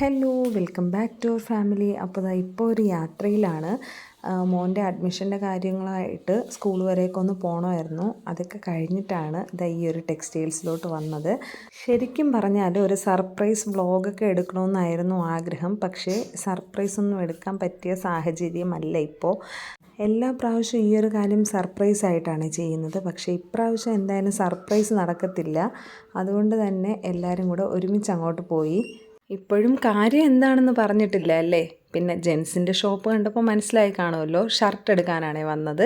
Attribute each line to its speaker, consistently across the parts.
Speaker 1: Hello welcome back to our family അപ്പോൾ ഇതാ ഇപ്പോൾ ഒരു യാത്രയിലാണ്. മോന്റെ അഡ്മിഷന്റെ കാര്യങ്ങളായിട്ട് സ്കൂൾ വരെയൊക്കെ ഒന്ന് പോകണമായിരുന്നു അതൊക്കെ കഴിഞ്ഞിട്ടാണ് ദാ ഈ ഒരു ടെക്സ്റ്റൈൽസിലോട്ട് വന്നത്. ശരിക്കും പറഞ്ഞാൽ ഒരു സർപ്രൈസ് വ്ളോഗൊക്കെ എടുക്കണമെന്നായിരുന്നു ആഗ്രഹം. പക്ഷേ സർപ്രൈസ് ഒന്നും എടുക്കാൻ പറ്റിയ സാഹചര്യമല്ല ഇപ്പോൾ എല്ലാ പ്രാവശ്യവും ഈ ഒരു കാര്യം സർപ്രൈസ് ആയിട്ടാണ് ചെയ്യുന്നത്. പക്ഷേ ഇപ്രാവശ്യം എന്തായാലും സർപ്രൈസ് നടക്കത്തില്ല. അതുകൊണ്ട് തന്നെ എല്ലാവരും കൂടെ ഒരുമിച്ച് അങ്ങോട്ട് പോയി. ഇപ്പോഴും കാര്യം എന്താണെന്ന് പറഞ്ഞിട്ടില്ല അല്ലേ? പിന്നെ ജെൻസിന്റെ ഷോപ്പ് കണ്ടപ്പോൾ മനസ്സിലായി കാണുമല്ലോ. ഷർട്ട് എടുക്കാനാണ് വന്നത്.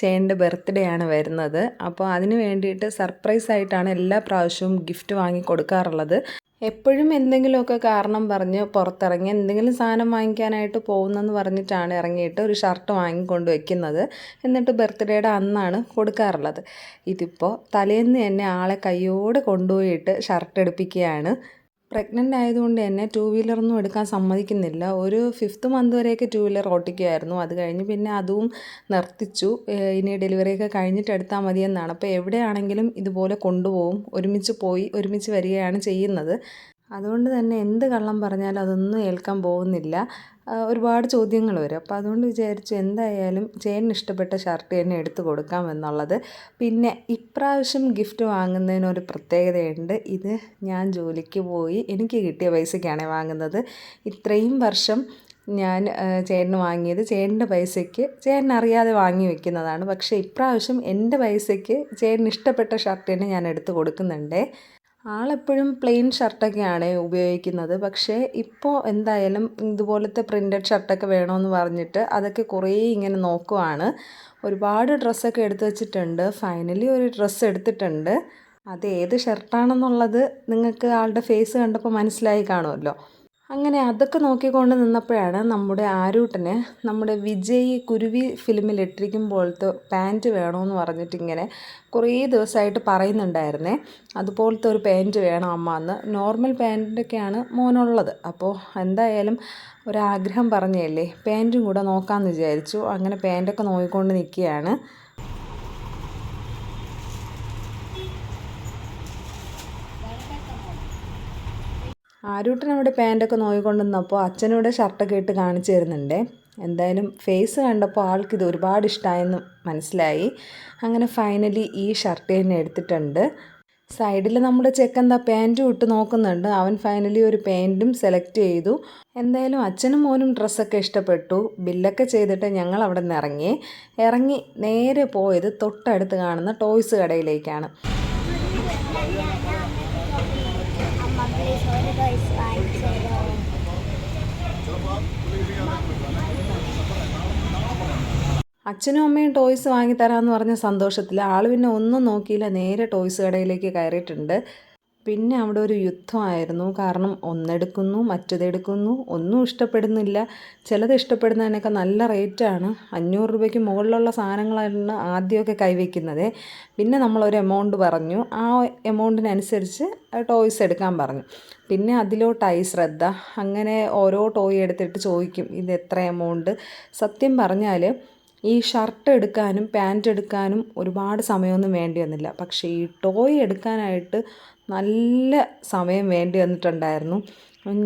Speaker 1: ചേന്റെ ബർത്ത്ഡേ ആണ് വരുന്നത്. അപ്പോൾ അതിന് വേണ്ടിയിട്ട് സർപ്രൈസ് ആയിട്ടാണ് എല്ലാ പ്രാവശ്യവും ഗിഫ്റ്റ് വാങ്ങി കൊടുക്കാറുള്ളത്. എപ്പോഴും എന്തെങ്കിലുമൊക്കെ കാരണം പറഞ്ഞ് പുറത്തിറങ്ങി എന്തെങ്കിലും സാധനം വാങ്ങിക്കാനായിട്ട് പോകുന്നെന്ന് പറഞ്ഞിട്ടാണ് ഇറങ്ങിയിട്ട് ഒരു ഷർട്ട് വാങ്ങിക്കൊണ്ട് വെക്കുന്നത്. എന്നിട്ട് ബർത്ത്ഡേയുടെ അന്നാണ് കൊടുക്കാറുള്ളത്. ഇതിപ്പോൾ തലേന്ന് തന്നെ ആളെ കയ്യോടെ കൊണ്ടുപോയിട്ട് ഷർട്ട് എടുപ്പിക്കുകയാണ്. പ്രഗ്നന്റ് ആയതുകൊണ്ട് തന്നെ ടൂ വീലറൊന്നും എടുക്കാൻ സമ്മതിക്കുന്നില്ല. ഒരു ഫിഫ്ത്ത് മന്ത് വരെയൊക്കെ ടൂ വീലർ ഓട്ടിക്കുമായിരുന്നു അത് കഴിഞ്ഞ് പിന്നെ അതും നിർത്തിച്ചു. ഇനി ഡെലിവറിയൊക്കെ കഴിഞ്ഞിട്ട് എടുത്താൽ മതിയെന്നാണ്. അപ്പോൾ എവിടെയാണെങ്കിലും ഇതുപോലെ കൊണ്ടുപോകും. ഒരുമിച്ച് പോയി ഒരുമിച്ച് വരികയാണ് ചെയ്യുന്നത്. അതുകൊണ്ട് തന്നെ എന്ത് കള്ളം പറഞ്ഞാലും അതൊന്നും ഏൽക്കാൻ പോകുന്നില്ല. ഒരുപാട് ചോദ്യങ്ങൾ വരും. അപ്പോൾ അതുകൊണ്ട് വിചാരിച്ചു എന്തായാലും ചേട്ടന് ഇഷ്ടപ്പെട്ട ഷർട്ട് തന്നെ എടുത്തു കൊടുക്കാം എന്നുള്ളത്. പിന്നെ ഇപ്രാവശ്യം ഗിഫ്റ്റ് വാങ്ങുന്നതിനൊരു പ്രത്യേകതയുണ്ട്. ഇത് ഞാൻ ജോലിക്ക് പോയി എനിക്ക് കിട്ടിയ പൈസയ്ക്കാണ് വാങ്ങുന്നത്. ഇത്രയും വർഷം ഞാൻ ചേട്ടന് വാങ്ങിയത്. ചേട്ടന്റെ പൈസയ്ക്ക് ചേട്ടൻ അറിയാതെ വാങ്ങി വെക്കുന്നതാണ്. പക്ഷേ ഇപ്രാവശ്യം എന്റെ പൈസയ്ക്ക് ചേട്ടന് ഇഷ്ടപ്പെട്ട ഷർട്ട് തന്നെ ഞാൻ എടുത്തു കൊടുക്കുന്നുണ്ട്. ആളെപ്പോഴും പ്ലെയിൻ ഷർട്ടൊക്കെയാണ് ഉപയോഗിക്കുന്നത്. പക്ഷേ ഇപ്പോൾ എന്തായാലും ഇതുപോലത്തെ പ്രിന്റഡ് ഷർട്ടൊക്കെ വേണമെന്ന് പറഞ്ഞിട്ട് അതൊക്കെ കുറേ ഇങ്ങനെ നോക്കുവാണ്. ഒരുപാട് ഡ്രസ്സൊക്കെ എടുത്തു വച്ചിട്ടുണ്ട്. ഫൈനലി ഒരു ഡ്രസ്സ് എടുത്തിട്ടുണ്ട്. അത് ഏത് ഷർട്ടാണെന്നുള്ളത് നിങ്ങൾക്ക് ആളുടെ ഫേസ് കണ്ടപ്പോൾ മനസ്സിലായി കാണുമല്ലോ. അങ്ങനെ അതൊക്കെ നോക്കിക്കൊണ്ട് നിന്നപ്പോഴാണ് നമ്മുടെ ആരൂട്ടന് നമ്മുടെ വിജയ് കുരുവി ഫിലിമിൽ ഇട്ടിരിക്കും പോലത്തെ പാന്റ് വേണമെന്ന് പറഞ്ഞിട്ട് ഇങ്ങനെ കുറേ ദിവസമായിട്ട് പറയുന്നുണ്ടായിരുന്നേ അതുപോലത്തെ ഒരു പാന്റ് വേണം അമ്മ എന്ന്. നോർമൽ പാന്റൊക്കെയാണ് മോനുള്ളത്. അപ്പോൾ എന്തായാലും ഒരാഗ്രഹം പറഞ്ഞതല്ലേ പാന്റും കൂടെ നോക്കാമെന്ന് വിചാരിച്ചു. അങ്ങനെ പാന്റൊക്കെ നോക്കിക്കൊണ്ട് നിൽക്കുകയാണ്. ആരൂട്ടൻ അവിടെ പാന്റൊക്കെ നോക്കിക്കൊണ്ട് അച്ഛനോട് ഷർട്ടൊക്കെ ഇട്ട് കാണിച്ചു തരുന്നുണ്ട്. എന്തായാലും ഫേസ് കണ്ടപ്പോൾ ആൾക്ക് ഇത് ഒരുപാട് ഇഷ്ടമായെന്ന് മനസ്സിലായി. അങ്ങനെ ഫൈനലി ഈ ഷർട്ട് തന്നെ എടുത്തിട്ടുണ്ട്. സൈഡിൽ നമ്മുടെ ചെക്കന്താ പാന്റും ഇട്ട് നോക്കുന്നുണ്ട്. അവൻ ഫൈനലി ഒരു പാന്റും സെലക്ട് ചെയ്തു. എന്തായാലും അച്ഛനും മോനും ഡ്രസ്സൊക്കെ ഇഷ്ടപ്പെട്ടു. ബില്ലൊക്കെ ചെയ്തിട്ട് ഞങ്ങൾ അവിടെ നിന്ന് ഇറങ്ങി. ഇറങ്ങി നേരെ പോയത് തൊട്ടടുത്ത് കാണുന്ന ടോയ്സ് കടയിലേക്കാണ്.
Speaker 2: ഒരു പൈസ
Speaker 1: അച്ഛനും അമ്മയും ടോയ്സ് വാങ്ങിത്തരാമെന്ന് പറഞ്ഞ സന്തോഷത്തിൽ ആൾ പിന്നെ ഒന്നും നോക്കിയില്ല നേരെ ടോയ്സ് കടയിലേക്ക് കയറിയിട്ടുണ്ട്. പിന്നെ അവിടെ ഒരു യുദ്ധമായിരുന്നു. കാരണം ഒന്നെടുക്കുന്നു മറ്റതെടുക്കുന്നു ഒന്നും ഇഷ്ടപ്പെടുന്നില്ല. ചിലത് ഇഷ്ടപ്പെടുന്നതിനൊക്കെ നല്ല റേറ്റാണ് അഞ്ഞൂറ് രൂപയ്ക്ക് മുകളിലുള്ള സാധനങ്ങളാണ് ആദ്യമൊക്കെ കൈവയ്ക്കുന്നത്. പിന്നെ നമ്മളൊരു എമൗണ്ട് പറഞ്ഞു. ആ എമൗണ്ടിനനുസരിച്ച് ടോയ്സ് എടുക്കാൻ പറഞ്ഞു. പിന്നെ അതിലോട്ടായി ശ്രദ്ധ. അങ്ങനെ ഓരോ ടോയ് എടുത്തിട്ട് ചോദിക്കും ഇത് എത്ര എമൗണ്ട് സത്യം പറഞ്ഞാൽ ഈ ഷർട്ട് എടുക്കാനും പാന്റ് എടുക്കാനും ഒരുപാട് സമയമൊന്നും വേണ്ടി വന്നില്ല. പക്ഷേ ഈ ടോയ് എടുക്കാനായിട്ട് നല്ല സമയം വേണ്ടി വന്നിട്ടുണ്ടായിരുന്നു.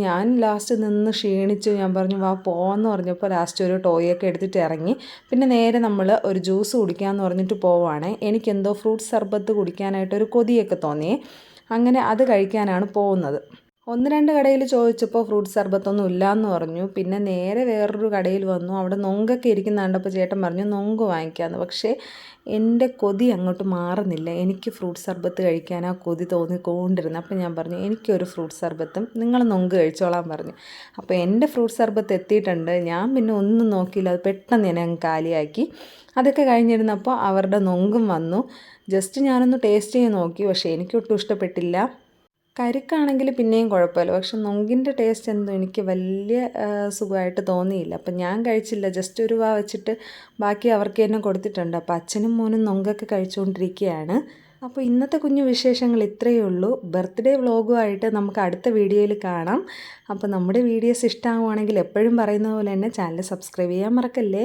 Speaker 1: ഞാൻ ലാസ്റ്റ് നിന്ന് ക്ഷീണിച്ചു ഞാൻ പറഞ്ഞു വാ പോവാന്ന് പറഞ്ഞപ്പോൾ ലാസ്റ്റ് ഒരു ടോയൊക്കെ എടുത്തിട്ട് ഇറങ്ങി. പിന്നെ നേരെ നമ്മൾ ഒരു ജ്യൂസ് കുടിക്കാമെന്ന് പറഞ്ഞിട്ട് പോവാണ്. എനിക്കെന്തോ ഫ്രൂട്ട് സർബത്ത് കുടിക്കാനായിട്ട് ഒരു കൊതിയൊക്കെ തോന്നി. അങ്ങനെ അത് കഴിക്കാനാണ് പോകുന്നത്. ഒന്ന് രണ്ട് കടയിൽ ചോദിച്ചപ്പോൾ ഫ്രൂട്ട് സർബത്തൊന്നും എന്ന് പറഞ്ഞു. പിന്നെ നേരെ വേറൊരു കടയിൽ വന്നു. അവിടെ നൊങ്കൊക്കെ ഇരിക്കുന്ന കണ്ടപ്പോൾ ചേട്ടൻ പറഞ്ഞു നൊങ്ക് വാങ്ങിക്കാമെന്ന് പക്ഷേ എന്റെ കൊതി അങ്ങോട്ട് മാറുന്നില്ല. എനിക്ക് ഫ്രൂട്ട് സർബത്ത് കഴിക്കാൻ ആ കൊതി തോന്നിക്കൊണ്ടിരുന്നു. അപ്പോൾ ഞാൻ പറഞ്ഞു എനിക്കൊരു ഫ്രൂട്ട് സർബത്തും നിങ്ങൾ നൊങ്ക് കഴിച്ചോളാൻ പറഞ്ഞു. അപ്പോൾ എന്റെ ഫ്രൂട്ട് സർബത്ത് എത്തിയിട്ടുണ്ട്. ഞാൻ പിന്നെ ഒന്നും നോക്കിയില്ല. അത് പെട്ടെന്ന് ഞാൻ അങ്ങ് കാലിയാക്കി. അതൊക്കെ കഴിഞ്ഞിരുന്നപ്പോൾ അവരുടെ നൊങ്കും വന്നു. ജസ്റ്റ് ഞാനൊന്ന് ടേസ്റ്റ് ചെയ്ത് നോക്കി. പക്ഷേ എനിക്കൊട്ടും ഇഷ്ടപ്പെട്ടില്ല. കരിക്കാണെങ്കിൽ പിന്നെയും കുഴപ്പമില്ല. പക്ഷെ നൊങ്കിന്റെ ടേസ്റ്റ് എന്തോ എനിക്ക് വലിയ സുഖമായിട്ട് തോന്നിയില്ല. അപ്പം ഞാൻ കഴിച്ചില്ല. ജസ്റ്റ് ഒരു വാ വെച്ചിട്ട് ബാക്കി അവർക്ക് തന്നെ കൊടുത്തിട്ടുണ്ട്. അപ്പോൾ അച്ഛനും മോനും നൊങ്കൊക്കെ കഴിച്ചുകൊണ്ടിരിക്കുകയാണ്. അപ്പോൾ ഇന്നത്തെ കുഞ്ഞു വിശേഷങ്ങൾ ഇത്രയേ ഉള്ളൂ. ബർത്ത്ഡേ വ്ളോഗുമായിട്ട് നമുക്ക് അടുത്ത വീഡിയോയിൽ കാണാം. അപ്പോൾ നമ്മുടെ വീഡിയോസ് ഇഷ്ടമാവുകയാണെങ്കിൽ എപ്പോഴും പറയുന്ന പോലെ തന്നെ ചാനൽ സബ്സ്ക്രൈബ് ചെയ്യാൻ മറക്കല്ലേ?